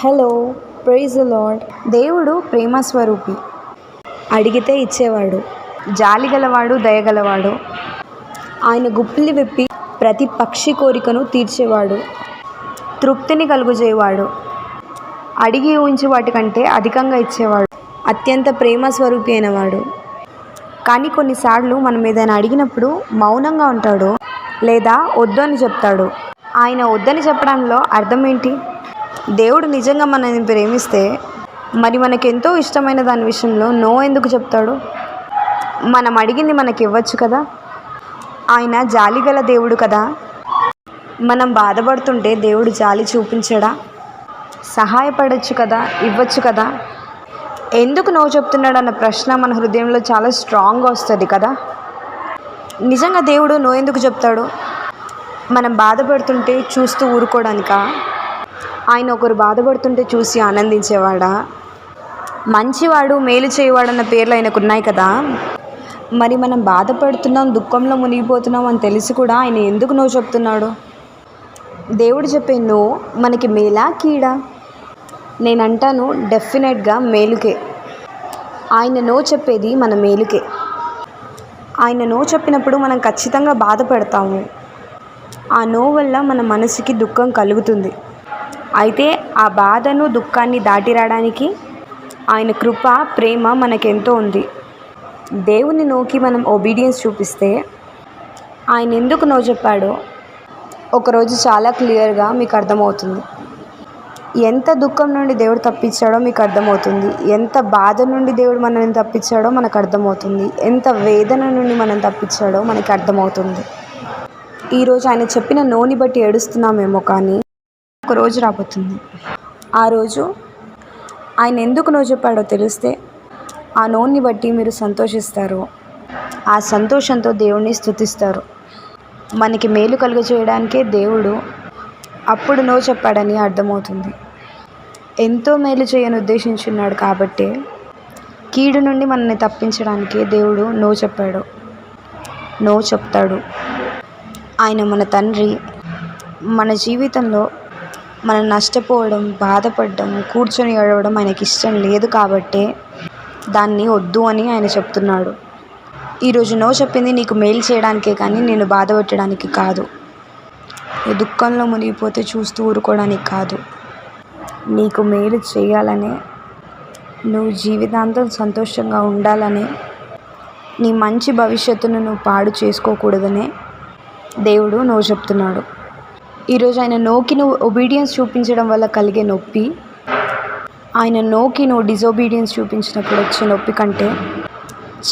Hello praise lord. దేవుడు ప్రేమ స్వరూపి. అడిగితే ఇచ్చేవాడు. జాలి గలవాడు దయగలవాడు ఆయన గుప్పిలి విప్పి ప్రతి పక్షి కోరికను తీర్చేవాడు. తృప్తిని కలుగజేవాడు అడిగి ఊహించి వాటికంటే అధికంగా ఇచ్చేవాడు. అత్యంత ప్రేమ స్వరూపి అయినవాడు. కానీ కొన్నిసార్లు మనం ఏదైనా అడిగినప్పుడు మౌనంగా ఉంటాడు లేదా వద్దు అని చెప్తాడు. ఆయన వద్దని చెప్పడంలో అర్థం ఏంటి? దేవుడు నిజంగా మనల్ని ప్రేమిస్తే మరి మనకెంతో ఇష్టమైన దాని విషయంలో నో ఎందుకు చెప్తాడు? మనం అడిగింది మనకి ఇవ్వచ్చు కదా? ఆయన జాలిగల దేవుడు కదా? మనం బాధపడుతుంటే దేవుడు జాలి చూపించడా? సహాయపడచ్చు కదా? ఇవ్వచ్చు కదా? ఎందుకు నో చెప్తున్నాడు అన్న ప్రశ్న మన హృదయంలో చాలా స్ట్రాంగ్గా వస్తుంది కదా? నిజంగా దేవుడు నో ఎందుకు చెప్తాడు? మనం బాధపడుతుంటే చూస్తూ ఊరుకోవడానికా ఆయన ఒకరు బాధపడుతుంటే చూసి ఆనందించేవాడా? మంచివాడు మేలు చేయవాడు అన్న పేర్లు ఆయనకు ఉన్నాయి కదా. మరి మనం బాధపడుతున్నాం దుఃఖంలో మునిగిపోతున్నాం అని తెలిసి కూడా ఆయన ఎందుకు నో చెప్తున్నాడు? దేవుడు చెప్పే నో మనకి మేలా కీడా? నేను అంటాను డెఫినెట్గా మేలుకే. ఆయన నో చెప్పేది మన మేలుకే. ఆయన నో చెప్పినప్పుడు మనం ఖచ్చితంగా బాధపడతాము. ఆ నో వల్ల మన మనసుకి దుఃఖం కలుగుతుంది. అయితే ఆ బాధను దుఃఖాన్ని దాటి రావడానికి ఆయన కృప ప్రేమ మనకెంతో ఉంది. దేవుని నోకి మనం ఒబీడియన్స్ చూపిస్తే ఆయన ఎందుకు నో చెప్పాడో ఒకరోజు చాలా క్లియర్గా మీకు అర్థమవుతుంది. ఎంత దుఃఖం నుండి దేవుడు తప్పించాడో మీకు అర్థమవుతుంది. ఎంత బాధ నుండి దేవుడు మనల్ని తప్పించాడో మనకు అర్థమవుతుంది. ఎంత వేదన నుండి మనం తప్పించాడో మనకి అర్థమవుతుంది. ఈరోజు ఆయన చెప్పిన నోని బట్టి ఏడుస్తున్నామేమో కానీ ఒక రోజు రాబోతుంది. ఆ రోజు ఆయన ఎందుకు నో చెప్పాడో తెలిస్తే ఆ నోన్ని బట్టి మీరు సంతోషిస్తారు. ఆ సంతోషంతో దేవుణ్ణి స్తుతిస్తారు. మనకి మేలు కలుగ చేయడానికే దేవుడు అప్పుడు నో చెప్పాడని అర్థమవుతుంది. ఎంతో మేలు చేయని ఉద్దేశించున్నాడు కాబట్టి కీడు నుండి మనల్ని తప్పించడానికి దేవుడు నో చెప్పాడు. నో చెప్తాడు. ఆయన మన తండ్రి మన జీవితంలో మనం నష్టపోవడం బాధపడడం కూర్చొని ఏడవడం ఆయనకి ఇష్టం లేదు కాబట్టే దాన్ని వద్దు అని ఆయన చెప్తున్నాడు. ఈరోజు నో చెప్పింది నీకు మేలు చేయడానికే కానీ నేను బాధపెట్టడానికి కాదు. నువ్వు దుఃఖంలో మునిగిపోతే చూస్తూ ఊరుకోవడానికి కాదు. నీకు మేలు చేయాలనే నువ్వు జీవితాంతం సంతోషంగా ఉండాలనే నీ మంచి భవిష్యత్తును నువ్వు పాడు చేసుకోకూడదనే దేవుడు నువ్వు చెప్తున్నాడు. ఈరోజు ఆయన నోకి నువ్వు ఒబీడియన్స్ చూపించడం వల్ల కలిగే నొప్పి. ఆయన నోకి నువ్వు చూపించినప్పుడు వచ్చే నొప్పి కంటే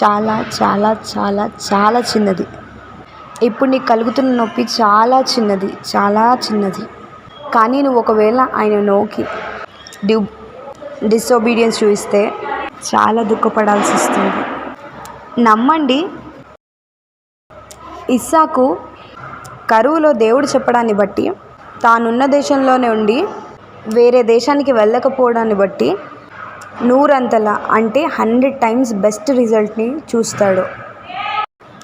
చాలా చాలా చాలా చాలా చిన్నది. ఇప్పుడు నీకు కలుగుతున్న నొప్పి చాలా చిన్నది చాలా చిన్నది. కానీ నువ్వు ఒకవేళ ఆయన నోకి డి డిసోబీడియన్స్ చూపిస్తే చాలా దుఃఖపడాల్సి వస్తుంది. నమ్మండి. ఇస్సాకు కరువులో దేవుడు చెప్పడాన్ని బట్టి తానున్న దేశంలోనే ఉండి వేరే దేశానికి వెళ్ళకపోవడాన్ని బట్టి నూరంతల అంటే హండ్రెడ్ టైమ్స్ బెస్ట్ రిజల్ట్ని చూస్తాడు.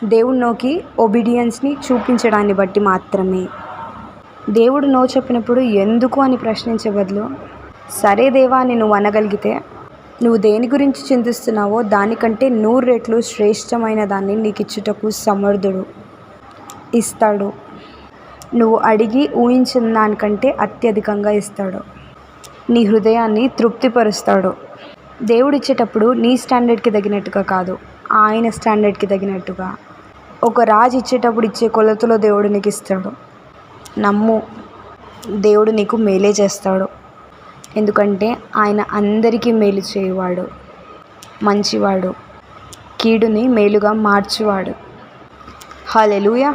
దేవుడు నోకి ఒబీడియన్స్ని చూపించడాన్ని బట్టి మాత్రమే. దేవుడు నో చెప్పినప్పుడు ఎందుకు అని ప్రశ్నించే బదులు సరే దేవా అని నువ్వు అనగలిగితే నువ్వు దేని గురించి చింతిస్తున్నావో దానికంటే నూరు రెట్లు శ్రేష్టమైన దాన్ని నీకు ఇచ్చుటకు సమర్థుడు. ఇస్తాడు. నువ్వు అడిగి ఊహించిన దానికంటే అత్యధికంగా ఇస్తాడు. నీ హృదయాన్ని తృప్తిపరుస్తాడు. దేవుడు ఇచ్చేటప్పుడు నీ స్టాండర్డ్కి తగినట్టుగా కాదు ఆయన స్టాండర్డ్కి తగినట్టుగా. ఒక రాజు ఇచ్చేటప్పుడు ఇచ్చే కొలతలో దేవుడు నీకు ఇస్తాడు నమ్ము దేవుడు నీకు మేలే చేస్తాడు. ఎందుకంటే ఆయన అందరికీ మేలు చేయువాడు మంచివాడు కీడుని మేలుగా మార్చువాడు. హలెలుయా